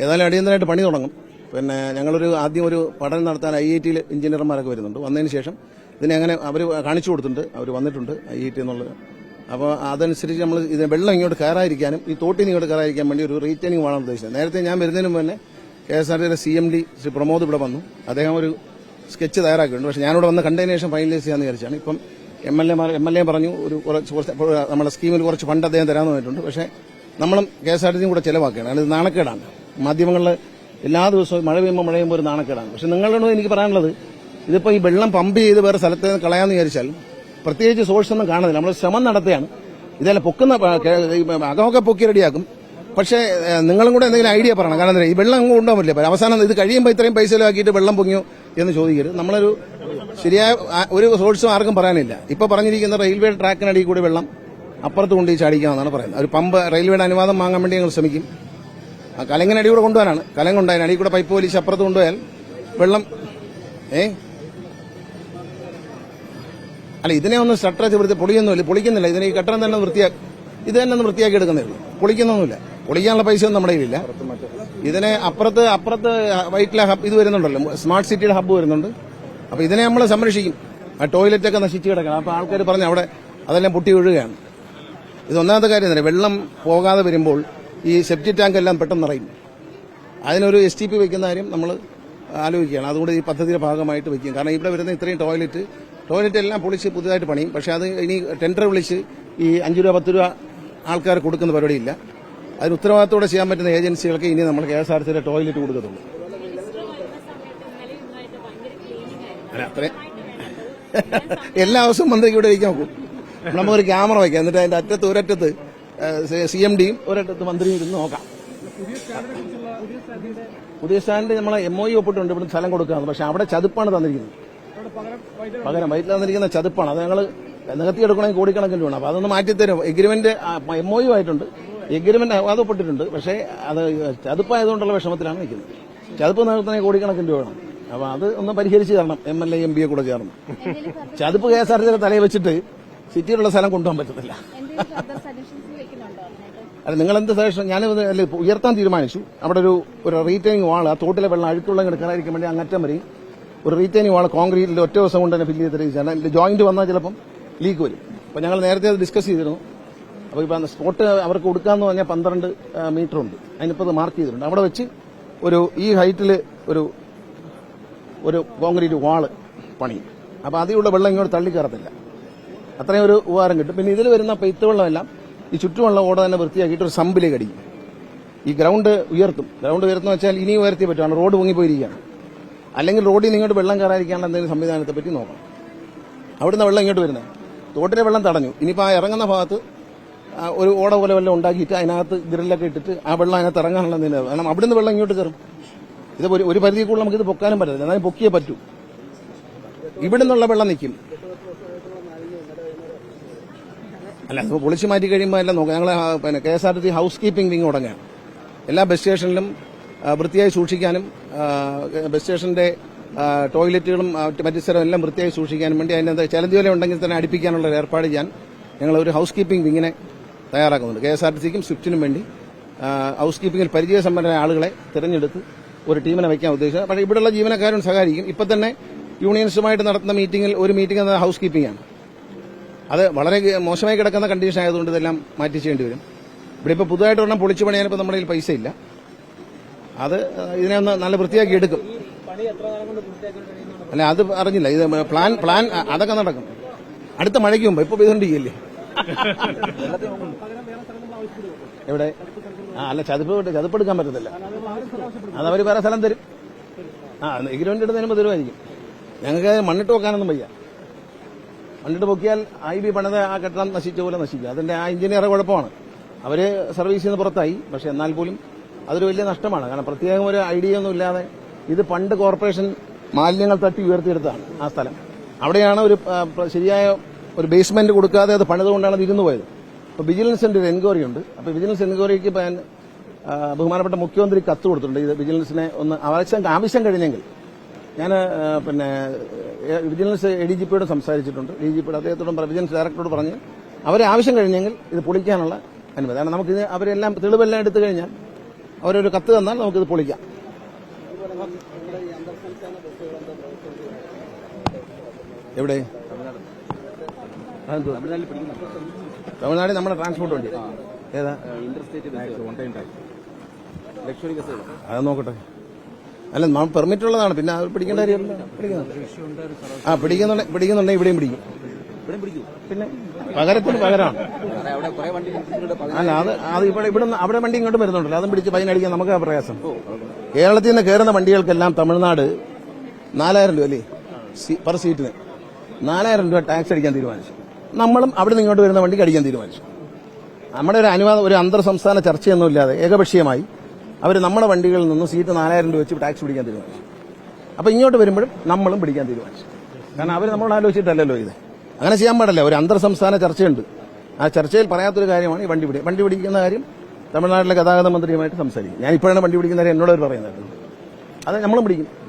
ഏതായാലും അടിയന്തരമായിട്ട് പണി തുടങ്ങും. പിന്നെ ഞങ്ങളൊരു ആദ്യം ഒരു പഠനം നടത്താൻ ഐ ഐ ടിയിൽ എഞ്ചിനീയർമാരൊക്കെ വരുന്നുണ്ട്. വന്നതിന് ശേഷം ഇതിനെ അങ്ങനെ അവർ കാണിച്ചു കൊടുത്തിട്ടുണ്ട്. അവർ വന്നിട്ടുണ്ട് ഐ ഐ ടി എന്നുള്ളത്. അപ്പോൾ അതനുസരിച്ച് നമ്മൾ ഇതിന് വെള്ളം ഇങ്ങോട്ട് കയറാതിരിക്കാനും ഈ തോട്ടിന് ഇങ്ങോട്ട് കയറാതിരിക്കാൻ വേണ്ടി ഒരു റീറ്റേണിംഗ് വേണം ഉദ്ദേശിച്ചത്. നേരത്തെ ഞാൻ വരുന്നതിന് മുന്നേ കെ എസ് ആർ ടിയുടെ C M D Shri Pramod ഇവിടെ വന്നു. അദ്ദേഹം ഒരു സ്കെച്ച് തയ്യാറാക്കിയിട്ടുണ്ട്. പക്ഷേ ഞാനിവിടെ വന്ന് കണ്ടതിന് ഫൈനലൈസ് ചെയ്യാമെന്ന് വിചാരിച്ചാണ്. ഇപ്പം എം എൽ എമാർ എം എൽ എ പറഞ്ഞു ഒരു കുറച്ച് കുറച്ച് നമ്മുടെ സ്കീമിൽ കുറച്ച് ഫണ്ട് അദ്ദേഹം തരാമെന്ന് പറഞ്ഞിട്ടുണ്ട്. പക്ഷേ നമ്മളും കെ എസ് ആർ ടി സിയും കൂടെ ചിലവാക്കുകയാണ്. അതായത് നാണക്കേടാണ്. മാധ്യമങ്ങളിൽ എല്ലാ ദിവസവും മഴ പെയ്യുമ്പോൾ മഴ പെയ്യുമ്പോൾ ഒരു നാണക്കേടാണ്. പക്ഷെ നിങ്ങളോട് എനിക്ക് പറയാനുള്ളത് ഇതിപ്പോൾ ഈ വെള്ളം പമ്പ് ചെയ്ത് വേറെ സ്ഥലത്ത് കളയാമെന്ന് വിചാരിച്ചാൽ പ്രത്യേകിച്ച് സോഴ്സ് ഒന്നും കാണുന്നില്ല. നമ്മൾ ശ്രമം നടത്തുകയാണ്. ഇതെല്ലാം പൊക്കുന്ന അകമൊക്കെ പൊക്കി റെഡിയാക്കും. പക്ഷേ നിങ്ങളും കൂടെ എന്തെങ്കിലും ഐഡിയ പറയണം. കാരണം ഈ വെള്ളം അങ്ങ് ഉണ്ടാവില്ല അവസാനം ഇത് കഴിയുമ്പോൾ ഇത്രയും പൈസ ചിലവാക്കിയിട്ട് വെള്ളം പൊങ്ങിയോ എന്ന് ചോദിക്കരുത്. നമ്മളൊരു ശരിയായ ഒരു സോഴ്സും ആർക്കും പറയാനില്ല. ഇപ്പോൾ പറഞ്ഞിരിക്കുന്ന റെയിൽവേ ട്രാക്കിനടിയിൽ കൂടി വെള്ളം അപ്പുറത്ത് കൊണ്ടുപോയി ചാടിക്കാമെന്നാണ് പറയുന്നത്. ഒരു പമ്പ് റെയിൽവേയുടെ അനുവാദം വാങ്ങാൻ വേണ്ടി ഞങ്ങൾ ശ്രമിക്കും. ആ കലങ്ങിനടി കൂടെ കൊണ്ടുപോകാനാണ്. കലം ഉണ്ടായാലും അടി കൂടെ പൈപ്പ് വലിച്ച് അപ്പുറത്ത് കൊണ്ടുപോയാൽ വെള്ളം ഏ? അല്ല ഇതിനെ ഒന്ന് സ്ട്രക്ചർ വൃത്തി പൊളിയൊന്നുമില്ല. പൊളിക്കുന്നില്ല. ഇതിനെ ഈ കെട്ടണം തന്നെ വൃത്തിയാക്കി ഇത് തന്നെ ഒന്ന് വൃത്തിയാക്കി എടുക്കുന്നേ ഉള്ളൂ. പൊളിക്കുന്നൊന്നുമില്ല. പൊളിക്കാനുള്ള പൈസ ഒന്നും നമ്മുടെ കയ്യിലില്ല. ഇതിനെ അപ്പുറത്ത് അപ്പുറത്ത് വൈറ്റിലെ ഹബ് ഇത് വരുന്നുണ്ടല്ലോ. സ്മാർട്ട് സിറ്റിയുടെ ഹബ്ബ് വരുന്നുണ്ട്. അപ്പൊ ഇതിനെ നമ്മൾ സംരക്ഷിക്കും. ആ ടോയ്ലറ്റ് ഒക്കെ നശിച്ചു കിടക്കണം. അപ്പൊ ആൾക്കാർ പറഞ്ഞു അവിടെ അതെല്ലാം പൊട്ടി വീഴുകയാണ്. ഇത് ഒന്നാമത്തെ കാര്യം തന്നെ വെള്ളം പോകാതെ വരുമ്പോൾ ഈ സെപ്റ്റി ടാങ്ക് എല്ലാം പെട്ടെന്ന് നിറയും. അതിനൊരു എസ് ടി പി വെക്കുന്ന കാര്യം നമ്മൾ ആലോചിക്കുകയാണ്. അതുകൊണ്ട് ഈ പദ്ധതിയുടെ ഭാഗമായിട്ട് വെക്കും കാരണം ഇവിടെ വരുന്ന ഇത്രയും ടോയ്ലറ്റ് ടോയ്ലറ്റ് എല്ലാം പൊളിച്ച് പുതിയതായിട്ട് പണിയും. പക്ഷേ അത് ഇനി ടെൻഡർ വിളിച്ച് ഈ അഞ്ച് രൂപ പത്ത് രൂപ ആൾക്കാർ കൊടുക്കുന്ന പരിപാടിയില്ല. അതിന് ഉത്തരവാദിത്തോടെ ചെയ്യാൻ പറ്റുന്ന ഏജൻസികൾക്ക് ഇനി നമ്മൾ കെ എസ് ആർ സിയുടെ ടോയ്ലറ്റ് കൊടുക്കത്തുള്ളൂ. അല്ല അത്രേ. എല്ലാ ദിവസവും മന്ത്രിക്ക് ഇവിടെ ഇരിക്കാൻ നോക്കും. നമുക്കൊരു ക്യാമറ വയ്ക്കാം. എന്നിട്ട് അതിന്റെ അറ്റത്ത് ഒരറ്റത്ത് സി എം ഡിയും ഒരറ്റത്ത് മന്ത്രിയും ഇരുന്ന് നോക്കാം. പുതിയ സ്റ്റാൻഡ് നമ്മളെ എം ഒ ഒപ്പിട്ടുണ്ട്. ഇവിടെ സ്ഥലം കൊടുക്കുകയാണ് പക്ഷെ അവിടെ ചതുപ്പാണ് തന്നിരിക്കുന്നത്. പകരം വൈറ്റിൽ തന്നിരിക്കുന്ന ചതുപ്പാണ്. അത് ഞങ്ങൾ നികത്തിയെടുക്കണമെങ്കിൽ കോടിക്കണക്കിന് വേണം അപ്പൊ അതൊന്ന് മാറ്റിത്തരും. എഗ്രിമെന്റ് എം ഒ ആയിട്ടുണ്ട്. എഗ്രിമെന്റ് അത് ഒപ്പിട്ടിട്ടുണ്ട്. പക്ഷേ അത് ചതുപ്പായതുകൊണ്ടുള്ള വിഷമത്തിലാണ് നിൽക്കുന്നത്. ചതുപ്പ് നികത്തണമെങ്കിൽ കോടിക്കണക്കിന് രൂപ വേണം. അപ്പൊ അത് ഒന്ന് പരിഹരിച്ച് തരണം. എം എൽ എ എം പിയെ കൂടെ ചേർന്ന്. ചതുപ്പ് കെ എസ് ആർ ടിയുടെ തലയിൽ വെച്ചിട്ട് സിറ്റിയിലുള്ള സ്ഥലം കൊണ്ടുപോകാൻ പറ്റുന്നില്ല. അല്ല നിങ്ങൾ എന്ത് സജഷൻ ഞാൻ ഉയർത്താൻ തീരുമാനിച്ചു. അവിടെ ഒരു ഒരു റീറ്റൈനിങ് വാൾ ആ തോട്ടിലെ വെള്ളം അഴുക്കുള്ള കിടക്കാനായിരിക്കും വേണ്ടി അങ്ങറ്റം വരെയും ഒരു റീറ്റൈനിങ് വാൾ കോൺക്രീറ്റിൽ ഒറ്റ ദിവസം കൊണ്ട് തന്നെ ഫില്ല് ചെയ്ത് ജോയിന്റ് വന്നാൽ ചിലപ്പം ലീക്ക് വരും. അപ്പൊ ഞങ്ങൾ നേരത്തെ അത് ഡിസ്കസ് ചെയ്തിരുന്നു. അപ്പോൾ ഇപ്പം സ്പോട്ട് അവർക്ക് കൊടുക്കാന്ന് പറഞ്ഞാൽ പന്ത്രണ്ട് മീറ്റർ ഉണ്ട്. അതിനിപ്പോൾ അത് മാർക്ക് ചെയ്തിട്ടുണ്ട്. അവിടെ വെച്ച് ഒരു ഈ ഹൈറ്റിൽ ഒരു ഒരു കോൺക്രീറ്റ് വാൾ പണിയും. അപ്പോൾ അതിലുള്ള വെള്ളം ഇങ്ങോട്ട് തള്ളിക്കയറത്തില്ല. അത്രയും ഒരു ഉപകാരം കിട്ടും. പിന്നെ ഇതിൽ വരുന്ന പെയ്ത്ത് വെള്ളമെല്ലാം ഈ ചുറ്റുമുള്ള ഓട തന്നെ വൃത്തിയാക്കിയിട്ട് ഒരു സമ്പിലേക്ക് അടിക്കും ഈ ഗ്രൗണ്ട് ഉയർത്തും. ഗ്രൗണ്ട് ഉയർത്തുന്ന വെച്ചാൽ ഇനി ഉയർത്തി പറ്റുകയാണ് റോഡ് പൊങ്ങിപ്പോയിരിക്കുകയാണ്. അല്ലെങ്കിൽ റോഡിൽ നിന്ന് ഇങ്ങോട്ട് വെള്ളം കയറാതിരിക്കാനുള്ള എന്തെങ്കിലും സംവിധാനത്തെ പറ്റി നോക്കണം. അവിടുന്ന് വെള്ളം ഇങ്ങോട്ട് വരുന്നത്. തോട്ടിലെ വെള്ളം തടഞ്ഞു. ഇനിയിപ്പോൾ ആ ഇറങ്ങുന്ന ഭാഗത്ത് ഒരു ഓട പോലെ വെള്ളം ഉണ്ടാക്കിയിട്ട് അതിനകത്ത് ഗ്രില്ലൊക്കെ ഇട്ടിട്ട് ആ വെള്ളം അതിനകത്ത് ഇറങ്ങാനുള്ള എന്തെങ്കിലും കാരണം അവിടുന്ന് വെള്ളം ഇങ്ങോട്ട് കയറും. ഇത് ഒരു പരിധി കൂടുതൽ നമുക്ക് ഇത് പൊക്കാനും പറ്റത്തില്ല. എന്നാലും പൊക്കിയേ പറ്റൂ. ഇവിടുന്നുള്ള വെള്ളം നിൽക്കും. അല്ല അത് പൊളിച്ചു മാറ്റി കഴിയുമ്പോൾ എല്ലാം നോക്കാം. ഞങ്ങൾ പിന്നെ K S R T C house keeping wing തുടങ്ങുകയാണ് എല്ലാ ബസ് സ്റ്റേഷനിലും വൃത്തിയായി സൂക്ഷിക്കാനും ബസ് സ്റ്റേഷന്റെ ടോയ്ലറ്റുകളും മറ്റു സ്ഥലം എല്ലാം വൃത്തിയായി സൂക്ഷിക്കാനും വേണ്ടി അതിനകത്ത് ചലന്തിവല ഉണ്ടെങ്കിൽ തന്നെ അടിപ്പിക്കാനുള്ള ഒരു ഏർപ്പാട് ചെയ്യാൻ ഞങ്ങൾ ഒരു ഹൗസ് കീപ്പിംഗ് വിങ്ങിനെ തയ്യാറാക്കുന്നുണ്ട്. കെ എസ് ആർ ടി സിക്കും സ്വിഫ്റ്റിനും വേണ്ടി ഹൗസ് കീപ്പിംഗിൽ പരിചയസമ്പന്നരായ ആളുകളെ തിരഞ്ഞെടുത്ത് ഒരു ടീമിനെ വയ്ക്കാൻ ഉദ്ദേശിച്ചത്. പക്ഷേ ഇവിടെയുള്ള ജീവനക്കാരും സഹായിക്കും ഇപ്പം തന്നെ യൂണിയൻസുമായിട്ട് നടത്തുന്ന മീറ്റിംഗിൽ ഒരു മീറ്റിംഗ് എന്നത് ഹൗസ് കീപ്പിംഗ് ആണ്. അത് വളരെ മോശമായി കിടക്കുന്ന കണ്ടീഷൻ ആയതുകൊണ്ട് ഇതെല്ലാം മാറ്റി ചെയ്യേണ്ടി വരും. ഇവിടെ ഇപ്പോൾ പുതുതായിട്ട് ഒരെണ്ണം പൊളിച്ചു പണിയാനിപ്പോൾ നമ്മുടെ കയ്യിൽ പൈസ ഇല്ല. അത് ഇതിനെ ഒന്ന് നല്ല വൃത്തിയാക്കി എടുക്കും. അല്ല അത് അറിഞ്ഞില്ല. ഇത് പ്ലാൻ പ്ലാൻ അതൊക്കെ നടക്കും. അടുത്ത മഴയ്ക്ക് മുമ്പ്. ഇപ്പൊ പെയ്തുകൊണ്ടിരിക്കല്ലേ എവിടെ? ആ അല്ല ചതുപ്പ് ചതുപ്പ് എടുക്കാൻ പറ്റത്തില്ല. അത് അവർ വേറെ സ്ഥലം തരും. ആ എഗ്രിമെന്റ് എടുത്തതിന് തരുമായിരിക്കും. ഞങ്ങൾക്ക് മണ്ണിട്ട് വെക്കാനൊന്നും വയ്യ. മണ്ണിട്ട് പൊക്കിയാൽ ഐ ബി പണിത ആ കെട്ടിടം നശിച്ച പോലെ നശിക്കുക. അതിന്റെ ആ എഞ്ചിനീയറെ കുഴപ്പമാണ്. അവർ സർവീസിൽ നിന്ന് പുറത്തായി. പക്ഷെ എന്നാൽ പോലും അതൊരു വലിയ നഷ്ടമാണ്. കാരണം പ്രത്യേകം ഒരു ഐഡിയ ഒന്നും ഇല്ലാതെ ഇത് പണ്ട് കോർപ്പറേഷൻ മാലിന്യങ്ങൾ തട്ടി ഉയർത്തിയെടുത്താണ് ആ സ്ഥലം. അവിടെയാണ് ഒരു ശരിയായ ഒരു ബേസ്മെന്റ് കൊടുക്കാതെ അത് പണിതുകൊണ്ടാണ് അത് ഇരുന്നു പോയത്. അപ്പൊ വിജിലൻസിന്റെ ഒരു എൻക്വയറി ഉണ്ട്. അപ്പൊ വിജിലൻസ് എൻക്വയറിക്ക് ബഹുമാനപ്പെട്ട മുഖ്യമന്ത്രി കത്ത് കൊടുത്തിട്ടുണ്ട്. ഇത് വിജിലൻസിനെ ഒന്ന് ആവശ്യം ആവശ്യം കഴിഞ്ഞെങ്കിൽ ഞാൻ പിന്നെ വിജിലൻസ് എ ഡി ജി പിയോട് സംസാരിച്ചിട്ടുണ്ട്. ഡി ജി പിയുടെ അദ്ദേഹത്തോടും വിജിലൻസ് ഡയറക്ടറോട് പറഞ്ഞ് അവരെ ആവശ്യം കഴിഞ്ഞെങ്കിൽ ഇത് പൊളിക്കാനുള്ള അനുമതി. കാരണം നമുക്കിത് അവരെല്ലാം തെളിവെല്ലാം എടുത്തു കഴിഞ്ഞാൽ അവരൊരു കത്ത് തന്നാൽ നമുക്കിത് പൊളിക്കാം. എവിടെ? തമിഴ്നാട്. നമ്മുടെ ട്രാൻസ്പോർട്ട് വണ്ടി. ഏതാ? ഇന്റർസ്റ്റേറ്റ് അത് നോക്കട്ടെ. അല്ല നമ്മൾ പെർമിറ്റ് ഉള്ളതാണ്. പിന്നെ പിടിക്കേണ്ട കാര്യമല്ല. പിടിക്കുന്നുണ്ട് ആ പിടിക്കുന്നുണ്ട് പിടിക്കുന്നുണ്ടെങ്കിൽ ഇവിടെയും പിടിക്കും. പിന്നെ പകരത്തിന് പകരമാണ് അല്ല അത് അത് ഇവിടെ ഇവിടെ അവിടെ വണ്ടി ഇങ്ങോട്ട് വരുന്നുണ്ടല്ലോ. അതും പിടിച്ച് പതിനടിക്കാൻ നമുക്ക് ആ പ്രയാസം കേരളത്തിൽ നിന്ന് കയറുന്ന വണ്ടികൾക്കെല്ലാം തമിഴ്നാട് നാലായിരം രൂപ അല്ലേ? പെർ സീറ്റിന്. നാലായിരം രൂപ ടാക്സ് അടിക്കാൻ തീരുമാനിച്ചു. നമ്മളും അവിടെ നിന്ന് ഇങ്ങോട്ട് വരുന്ന വണ്ടിക്ക് അടിക്കാൻ തീരുമാനിച്ചു. നമ്മുടെ ഒരു അനുവാദം ഒരു അന്തർ സംസ്ഥാന ചർച്ചയൊന്നുമില്ലാതെ ഏകപക്ഷീയമായി അവർ നമ്മുടെ വണ്ടികളിൽ നിന്ന് സീറ്റ് നാലായിരം രൂപ വെച്ച് ടാക്സ് പിടിക്കാൻ തീരുമാനിച്ചു. അപ്പോൾ ഇങ്ങോട്ട് വരുമ്പോഴും നമ്മളും പിടിക്കാൻ തീരുമാനിച്ചു. കാരണം അവർ നമ്മളോട് ആലോചിച്ചിട്ടല്ലല്ലോ ഇത്. അങ്ങനെ ചെയ്യാൻ പാടില്ല. ഒരു അന്തർ സംസ്ഥാന ചർച്ചയുണ്ട്. ആ ചർച്ചയിൽ പറയാത്തൊരു കാര്യമാണ് ഈ വണ്ടി പിടി വണ്ടി പിടിക്കുന്ന കാര്യം തമിഴ്നാട്ടിലെ ഗതാഗത മന്ത്രിയുമായിട്ട് സംസാരിക്കും. ഞാൻ ഇപ്പോഴാണ് വണ്ടി പിടിക്കുന്ന കാര്യം എന്നോട് അവർ പറയുന്നത് അത് നമ്മളും പിടിക്കും.